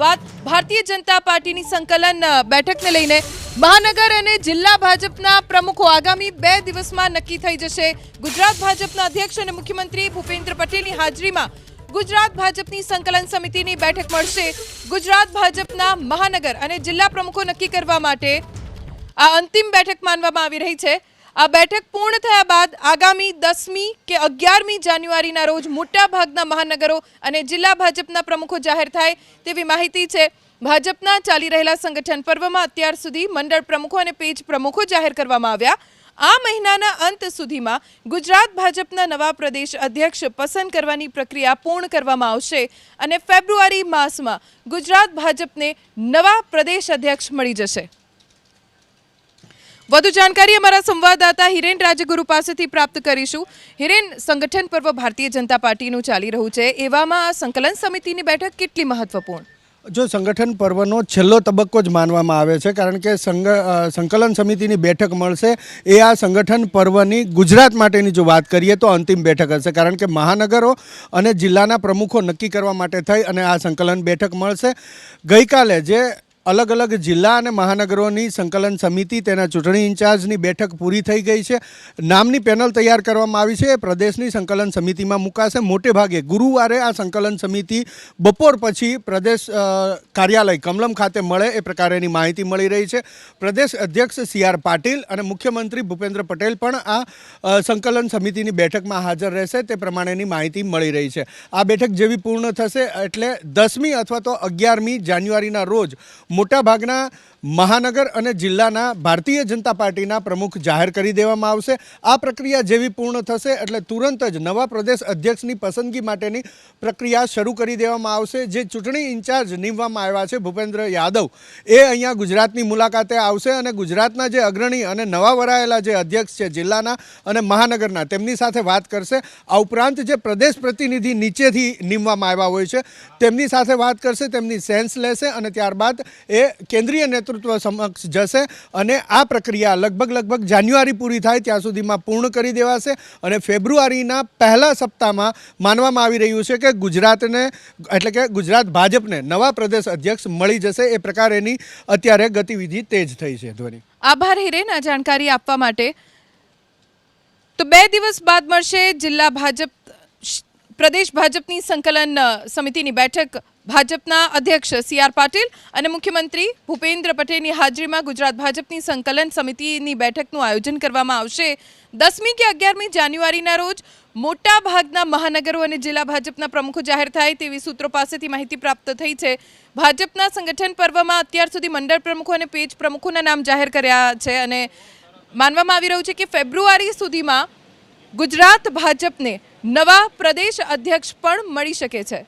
વાત ભારતીય જનતા પાર્ટીની સંકલન બેઠકને લઈને. મહાનગર અને જિલ્લા ભાજપના પ્રમુખો આગામી બે દિવસમાં નક્કી થઈ જશે. ગુજરાત ભાજપના અધ્યક્ષ અને મુખ્યમંત્રી ભૂપેન્દ્ર પટેલની હાજરીમાં ગુજરાત ભાજપની સંકલન સમિતિની બેઠક મળશે. ગુજરાત ભાજપના મહાનગર અને જિલ્લા પ્રમુખો નક્કી કરવા માટે આ અંતિમ બેઠક માનવામાં આવી રહી છે. આ બેઠક પૂર્ણ થયા બાદ આગામી દસમી કે અગિયારમી જાન્યુઆરીના રોજ મોટાભાગના મહાનગરો અને જિલ્લા ભાજપના પ્રમુખો જાહેર થાય તેવી માહિતી છે. ભાજપના ચાલી રહેલા સંગઠન પર્વમાં અત્યાર સુધી મંડળ પ્રમુખો અને પેજ પ્રમુખો જાહેર કરવામાં આવ્યા. આ મહિનાના અંત સુધીમાં ગુજરાત ભાજપના નવા પ્રદેશ અધ્યક્ષ પસંદ કરવાની પ્રક્રિયા પૂર્ણ કરવામાં આવશે અને ફેબ્રુઆરી માસમાં ગુજરાત ભાજપને નવા પ્રદેશ અધ્યક્ષ મળી જશે. વધુ જાણકારી અમારા સંવાદદાતા હિરેન રાજગુરુ પાસેથી પ્રાપ્ત કરીશું. હિરેન, સંગઠન પર્વ ભારતીય જનતા પાર્ટીનું ચાલી રહ્યું છે. એવામાં આ સંકલન સમિતિની બેઠક કેટલી મહત્વપૂર્ણ? જો સંગઠન પર્વનો છેલ્લો તબક્કો જ માનવામાં આવે છે, કારણ કે સંકલન સમિતિની બેઠક મળશે. એ આ સંગઠન પર્વની ગુજરાત માટેની જો વાત કરીએ તો અંતિમ બેઠક હશે, કારણ કે મહાનગરો અને જિલ્લાના પ્રમુખો નક્કી કરવા માટે થઈ અને આ સંકલન બેઠક મળશે. ગઈકાલે જે અલગ અલગ જિલ્લા અને મહાનગરોની સંકલન સમિતિ તેના ચૂંટણી ઇન્ચાર્જની બેઠક પૂરી થઈ ગઈ છે. નામની પેનલ તૈયાર કરવામાં આવી છે. પ્રદેશની સંકલન સમિતિમાં મુકાશે. મોટે ભાગે ગુરુવારે આ સંકલન સમિતિ બપોર પછી પ્રદેશ કાર્યાલય કમલમ ખાતે મળે એ પ્રકારેની માહિતી મળી રહી છે. પ્રદેશ અધ્યક્ષ સી આર પાટીલ અને મુખ્યમંત્રી ભૂપેન્દ્ર પટેલ પણ આ સંકલન સમિતિની બેઠકમાં હાજર રહેશે તે પ્રમાણેની માહિતી મળી રહી છે. આ બેઠક જેવી પૂર્ણ થશે એટલે દસમી અથવા તો અગિયારમી જાન્યુઆરીના રોજ મોટાભાગના મહાનગર અને જિલ્લાના ભારતીય જનતા પાર્ટીના પ્રમુખ જાહેર કરી દેવામાં આવશે. આ પ્રક્રિયા જેવી પૂર્ણ થશે એટલે તુરંત જ નવા પ્રદેશ અધ્યક્ષની પસંદગી માટેની પ્રક્રિયા શરૂ કરી દેવામાં આવશે. જે ચૂંટણી ઇન્ચાર્જ નીમવામાં આવ્યા છે ભૂપેન્દ્ર યાદવ. એ અહીંયા ગુજરાતની મુલાકાતે આવશે અને ગુજરાતના જે અગ્રણી અને નવા વરાયેલા જે અધ્યક્ષ છે જિલ્લાના અને મહાનગરના તેમની સાથે વાત કરશે. આ ઉપરાંત જે પ્રદેશ પ્રતિનિધિ નીચેથી નીમવામાં આવ્યા હોય છે તેમની સાથે વાત કરશે, તેમની સેન્સ લેશે અને ત્યારબાદ એ કેન્દ્રીય નેતૃત્વ સમક્ષ જશે અને આ પ્રક્રિયા લગભગ લગભગ જાન્યુઆરી પૂરી થાય ત્યાં સુધીમાં પૂર્ણ કરી દેવાશે અને ફેબ્રુઆરીના પહેલા સપ્તાહમાં માનવામાં આવી રહ્યું છે કે ગુજરાતને, એટલે કે ગુજરાત ભાજપને નવા પ્રદેશ અધ્યક્ષ મળી જશે એ પ્રકારેની અત્યારે ગતિવિધિ તેજ થઈ છે. ધ્વની. આભાર હિરેન, આ જાણકારી આપવા માટે. તો બે દિવસ બાદ મળશે જિલ્લા ભાજપ પ્રદેશ ભાજપની સંકલન સમિતિની બેઠક. ભાજપના અધ્યક્ષ સી આર પાટીલ અને મુખ્યમંત્રી ભૂપેન્દ્ર પટેલની હાજરીમાં ગુજરાત ભાજપની સંકલન સમિતિની બેઠકનું આયોજન કરવામાં આવશે. દસમી કે અગિયારમી જાન્યુઆરીના રોજ મોટા ભાગના મહાનગરો અને જિલ્લા ભાજપના પ્રમુખો જાહેર થાય તેવી સૂત્રો પાસેથી માહિતી પ્રાપ્ત થઈ છે. ભાજપના સંગઠન પર્વમાં અત્યાર સુધી મંડળ પ્રમુખો અને પેજ પ્રમુખોના નામ જાહેર કર્યા છે અને માનવામાં આવી રહ્યું છે કે ફેબ્રુઆરી સુધીમાં ગુજરાત ભાજપને નવા પ્રદેશ અધ્યક્ષ પણ મળી શકે છે.